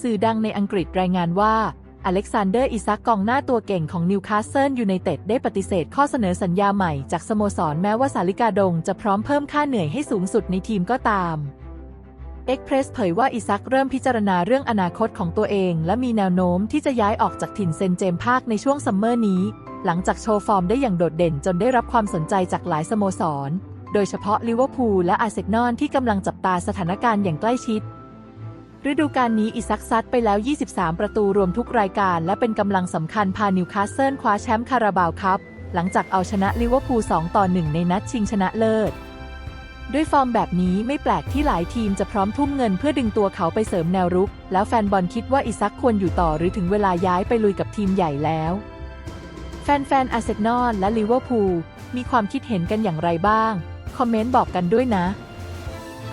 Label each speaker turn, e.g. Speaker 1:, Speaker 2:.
Speaker 1: สื่อดังในอังกฤษรายงานว่า อเล็กซานเดอร์อิซักกองหน้าตัวเก่งของนิวคาสเซิลยูไนเต็ดได้ปฏิเสธข้อเสนอสัญญาใหม่จากสโมสรแม้ว่าสาลิกาดงจะพร้อมเพิ่มค่าเหนื่อยให้สูงสุดในทีมก็ตามเอ็กเพรสเผยว่าอิซักเริ่มพิจารณาเรื่องอนาคตของตัวเอง และมีแนวโน้มที่จะย้ายออกจากถิ่นเซนเจมส์พาคในช่วงซัมเมอร์นี้ หลังจากโชว์ฟอร์มได้อย่างโดดเด่นจนได้รับความสนใจจากหลายสโมสร โดยเฉพาะลิเวอร์พูลและอาร์เซนอลที่กำลังจับตาสถานการณ์อย่างใกล้ชิด ฤดูกาลนี้อิซักซัดไปแล้ว 23 ประตูรวมทุกรายการ และเป็นกำลังสำคัญพานิวคาสเซิลคว้าแชมป์คาราบาวครับ หลังจากเอาชนะลิเวอร์พูล 2 ต่อ 1 ในนัดชิงชนะเลิศ ด้วยฟอร์มแบบนี้ไม่แปลกที่หลายทีมจะพร้อมทุ่มเงินเพื่อดึงตัวเขาไปเสริมแนวรุก แล้วแฟนบอลคิดว่าอิซักควรอยู่ต่อหรือถึงเวลาย้ายไปลุยกับทีมใหญ่แล้ว แฟนๆอาร์เซนอลและลิเวอร์พูลมีความคิดเห็นกันอย่างไรบ้าง คอมเมนต์บอกกันด้วยนะ